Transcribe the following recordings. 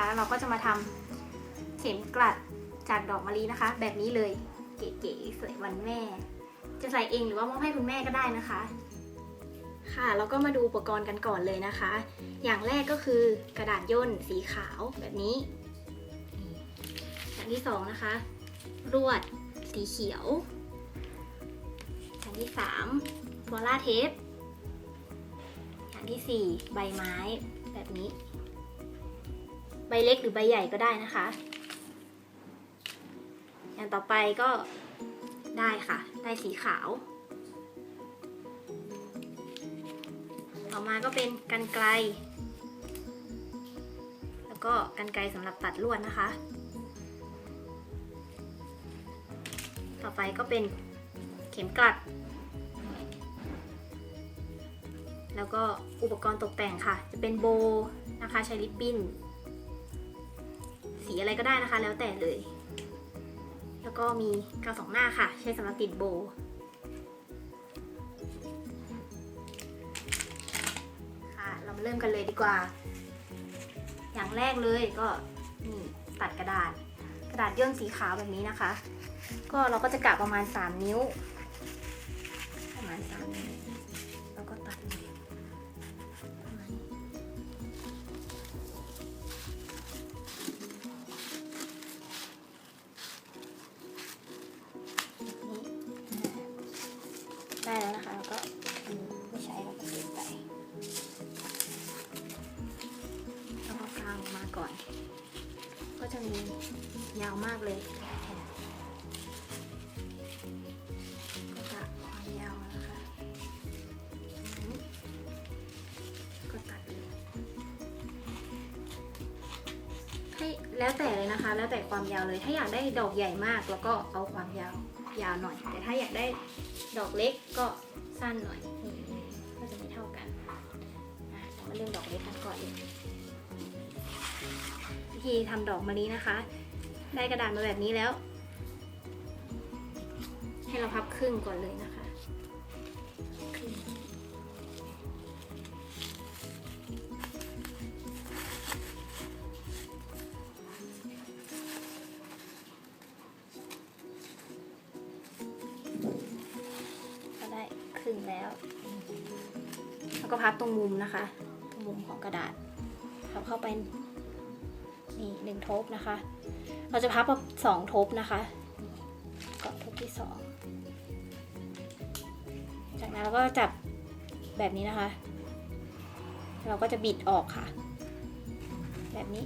นะคะเราก็จะมาทำเข็มกลัดจากดอกมะลินะคะ แบบนี้เลย เก๋ๆสวยวันแม่ จะใส่เองหรือว่ามอบให้คุณแม่ก็ได้นะคะ ค่ะแล้วก็มาดูอุปกรณ์กันก่อนเลยนะคะ อย่างแรกก็คือกระดาษย่นสีขาวแบบนี้ อย่างที่สองนะคะ รวดสีเขียว อย่างที่สามวอลล่าเทปอย่างที่สี่ใบไม้แบบนี้ ใบเล็กหรือใบใหญ่ก็ได้นะคะ อย่างต่อไปก็ได้ค่ะ ได้สีขาว ต่อมาก็เป็นกันไกล แล้วก็กันไกลสำหรับตัดลวดนะคะ ต่อไปก็เป็นเข็มกลัด แล้วก็อุปกรณ์ตกแต่งค่ะ จะเป็นโบนะคะใช้ริบบิ้น สีอะไรก็ได้นะคะ แล้วแต่เลย แล้วก็มีกาวสองหน้าค่ะ ใช้สำหรับติดโบค่ะ เรามาเริ่มกันเลยดีกว่า อย่างแรกเลยก็นี่ตัดกระดาษ กระดาษย่นสีขาวแบบนี้นะคะ ก็เราก็จะกะประมาณ 3 นิ้ว ประมาณ3นิ้วแล้วก็ตัดประมาณนี้ ยาวมากเลยก็จะความยาวนะคะก็ตัดเลยให้แล้วแต่เลยนะคะ แล้วแต่ความยาวเลย ถ้าอยากได้ดอกใหญ่มากแล้วก็เอาความยาวยาวหน่อย แต่ถ้าอยากได้ดอกเล็กก็สั้นหน่อยก็จะไม่เท่ากันเรามาเริ่มดอกเล็กกันก่อนเลยวิธีทำดอกมะลินะคะ ได้กระดาษมาแบบนี้แล้ว ให้เราพับครึ่งก่อนเลยนะคะ ก็ได้ครึ่งแล้ว แล้วก็พับตรงมุมนะคะ ตรงมุมของกระดาษพับเข้าไป นี่หนึ่งทบนะคะ เราจะพับแบบสองทบนะคะก็ทบที่สองจากนั้นเราก็จับแบบนี้นะคะ เราก็จะบิดออกค่ะ แบบนี้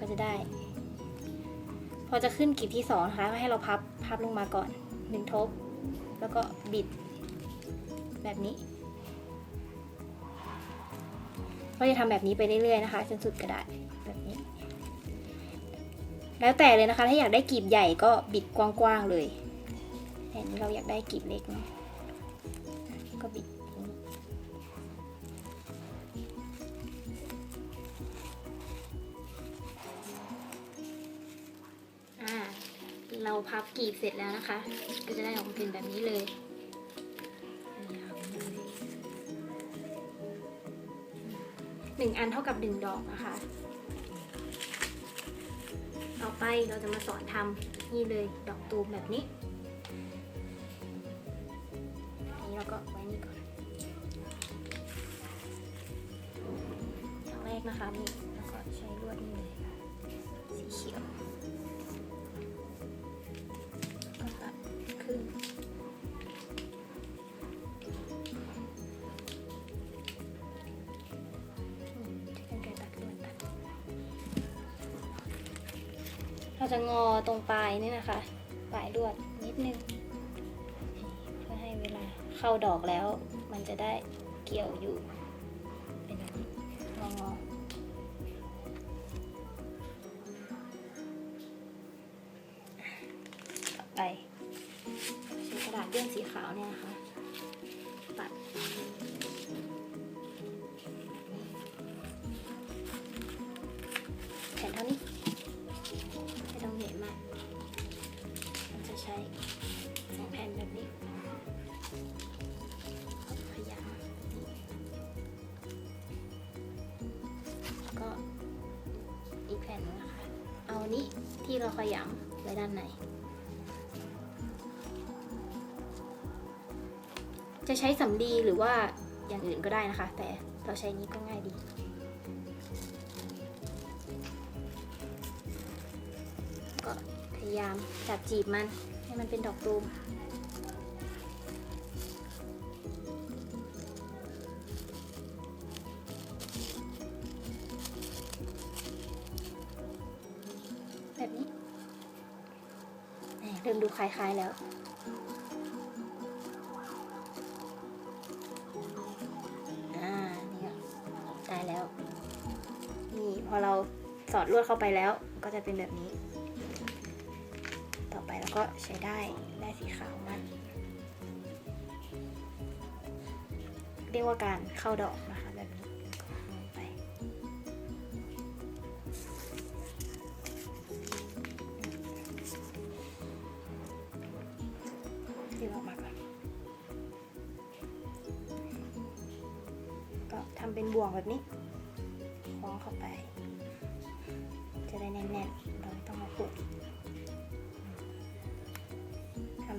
ก็จะได้ พอจะขึ้นกีบที่สองนะคะให้เราพับพับลงมาก่อนหนึ่งทบ แล้วก็บิด แบบนี้ก็จะทำแบบนี้ไปเรื่อยๆนะคะ จนสุดกระดาษแบบ แล้วแต่เลยนะคะ ถ้าอยากได้กลีบใหญ่ก็บิดกว้างๆเลยแต่นี้เราอยากได้กลีบเล็กเนาะก็บิดเราพับกีบเสร็จแล้วนะคะ ก็จะได้ออกมาเป็นแบบนี้เลยหนึ่งอันเท่ากับหนึ่งดอกนะคะ ไปเราจะมาสอนทำนี่เลยดอกตูมแบบนี้ เราจะงอตรงปลายนี่นะคะ ปลายลวดนิดนึง เพื่อให้เวลาเข้าดอกแล้ว มันจะได้เกี่ยวอยู่เป็นแบบนี้งองอไปใช้กระดาษเลื่อสีขาวเนี่ยนะคะ ตัด นี้ที่เราขยำไว้ด้านใน จะใช้สำลีหรือว่าอย่างอื่นก็ได้นะคะ แต่เราใช้นี้ก็ง่ายดีก็พยายามจับจีบมันให้มันเป็นดอกตูม เริ่มดูคล้ายๆแล้ว อ่า นี่ได้แล้ว นี่พอเราสอดลวดเข้าไปแล้ว ก็จะเป็นแบบนี้ ต่อไปเราก็ใช้ได้ได้สีขาวมันเรียกว่าการเข้าดอกนะคะ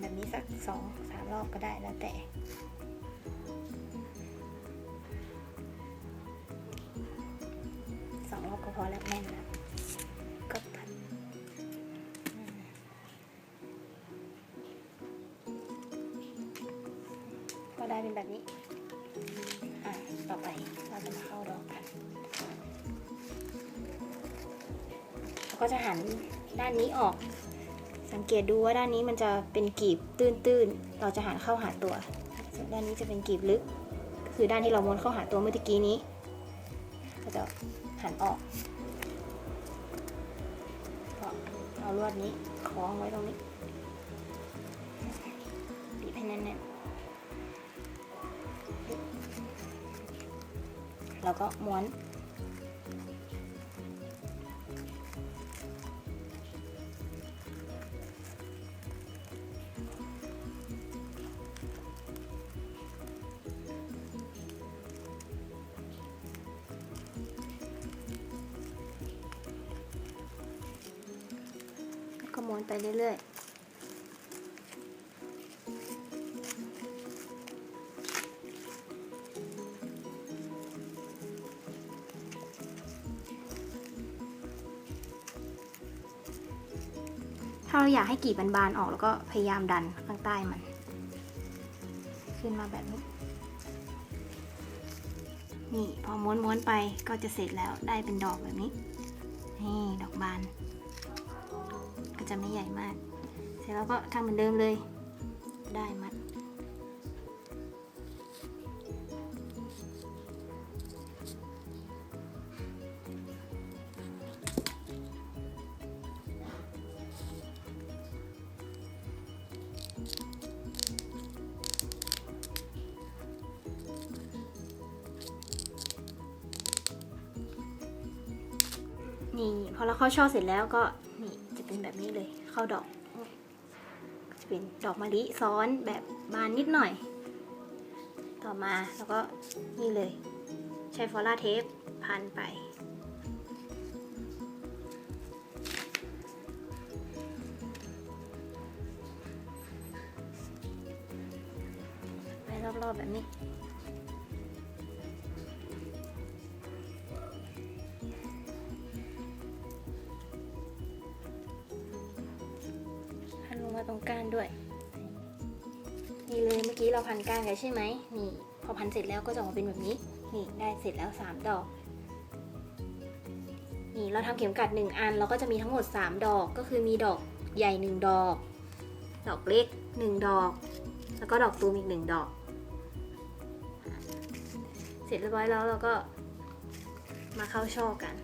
แบบนี้สักสองสามรอบก็ได้แล้วแต่สองรอบก็พอแล้วแน่นแล้วก็พันก็ได้เป็นแบบนี้ อะ ต่อไปเราจะมาเข้าดอกกันเราก็จะหันด้านนี้ออก สังเกตดูว่าด้านนี้มันจะเป็นกีบตื้นๆ เราจะหันเข้าหาตัว ส่วนด้านนี้จะเป็นกีบลึก คือด้านที่เราม้วนเข้าหาตัวเมื่อกี้นี้ ก็จะหันออกก็เอาลวดนี้คล้องไว้ตรงนี้บีบให้แน่นๆแล้วก็ม้วน วนไปเรื่อยๆถ้าเราอยากให้กีบมันบานออกแล้วก็พยายามดันข้างใต้มัน ขึ้นมาแบบนี้ นี่พอม้วนๆไปก็จะเสร็จแล้วได้เป็นดอกแบบนี้ นี่ดอกบาน จะไม่ใหญ่มาก เสร็จแล้วก็ทำเหมือนเดิมเลย ได้มัด นี่พอเราเข้าช่อเสร็จแล้วก็ เข้าดอกจะเป็นดอกมะลิซ้อนแบบบานนิดหน่อย ต่อมาแล้วก็นี่เลย ใช้ฟอลล่าเทปพันไป ไปรอบๆแบบนี้ มาตรงก้านด้วย นี่เลยเมื่อกี้เราพันก้านไว้ใช่ไหมนี่พอพันเสร็จแล้วก็จะออกมาเป็นแบบนี้ นี่ได้เสร็จแล้วสามดอก นี่เราทำเข็มกลัดหนึ่งอัน เราก็จะมีทั้งหมดสามดอกก็คือมีดอกใหญ่หนึ่งดอก ดอกเล็กหนึ่งดอก แล้วก็ดอกตูมอีกหนึ่งดอก เสร็จเรียบร้อยแล้วเราก็มาเข้าช่อกัน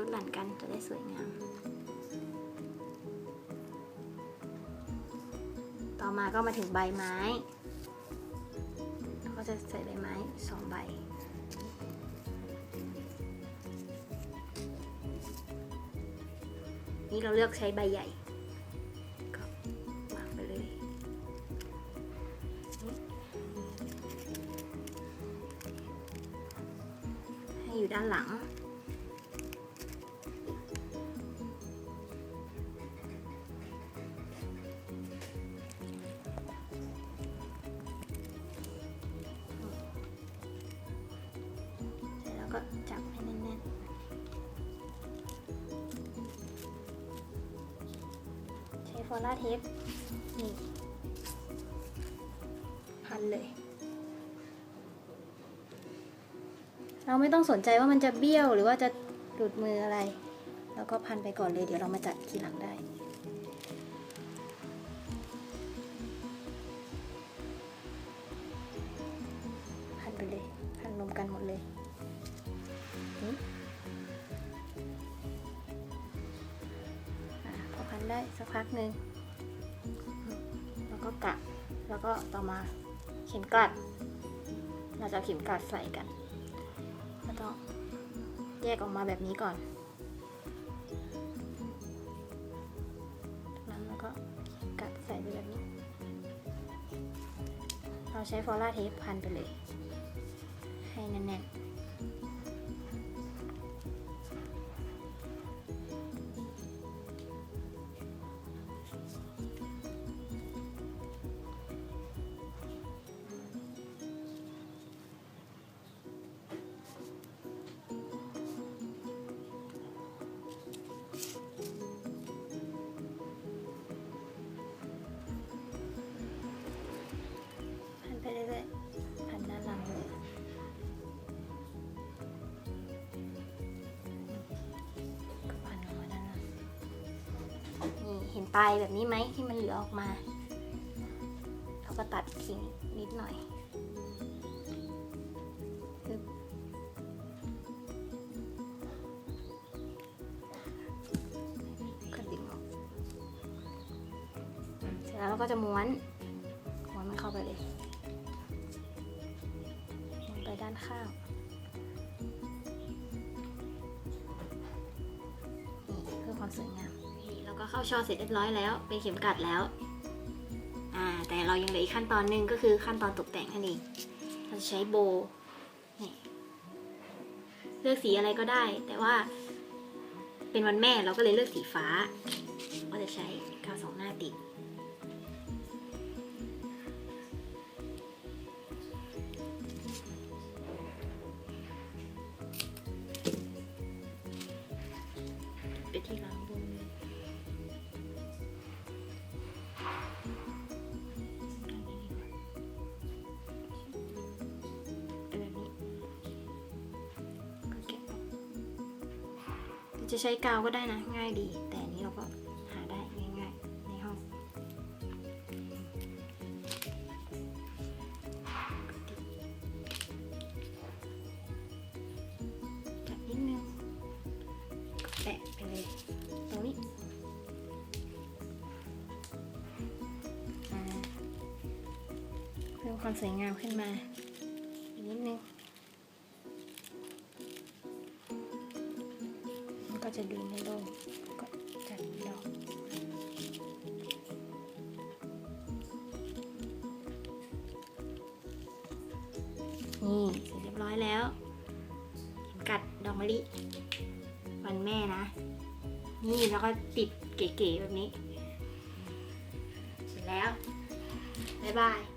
ลดหลั่นกันจะได้สวยงาม ต่อมาก็มาถึงใบไม้เราก็จะใส่ใบไม้สองใบนี่เราเลือกใช้ใบใหญ่ ก็วางไปเลย ให้อยู่ด้านหลัง ๆใช้ฟอล่าเทปนี่พันเลย เราไม่ต้องสนใจว่ามันจะเบี้ยวหรือว่าจะหลุดมืออะไร แล้วก็พันไปก่อนเลยเดี๋ยวเรามาจัดทีหลังได้ ได้สักพักหนึ่งแล้วก็กะแล้วก็ต่อมาเข็มกลัด เราจะเข็มกลัดใส่กันแล้วต้องแยกออกมาแบบนี้ก่อนนั้นแล้วก็เข็มกลัดใส่ไปแบบนี้ เราใช้ฟอล่าเทปพันไปเลย ให้แน่นๆ ห็นปลายแบบนี้ไหมที่มันเหลือออกมา เราก็ตัดทิ้งนิดหน่อยก็ดึงออกเสร็จแล้วเราก็จะม้วนม้วนมันเข้าไปเลยม้วนไปด้านข้างนี่เพื่อความสวยงาม ก็เข้าช่อเสร็จเรียบร้อยแล้วเป็นเข็มกลัดแล้วอ่าแต่เรายังเหลืออีกขั้นตอนหนึ่งก็คือขั้นตอนตกแต่งนั่นเองเราจะใช้โบนี่เลือกสีอะไรก็ได้ แต่ว่าเป็นวันแม่เราก็เลยเลือกสีฟ้า ก็จะใช้กาวสองหน้าติด จะใช้กาวก็ได้นะง่ายดี ก็จะดูไม่โล่งก็จัดดอกนี่เสร็จเรียบร้อยแล้วเข็มกัดดอกมะลิวันแม่นะ นี่แล้วก็ติดเก๋ๆแบบนี้ เสร็จแล้ว บ๊ายบาย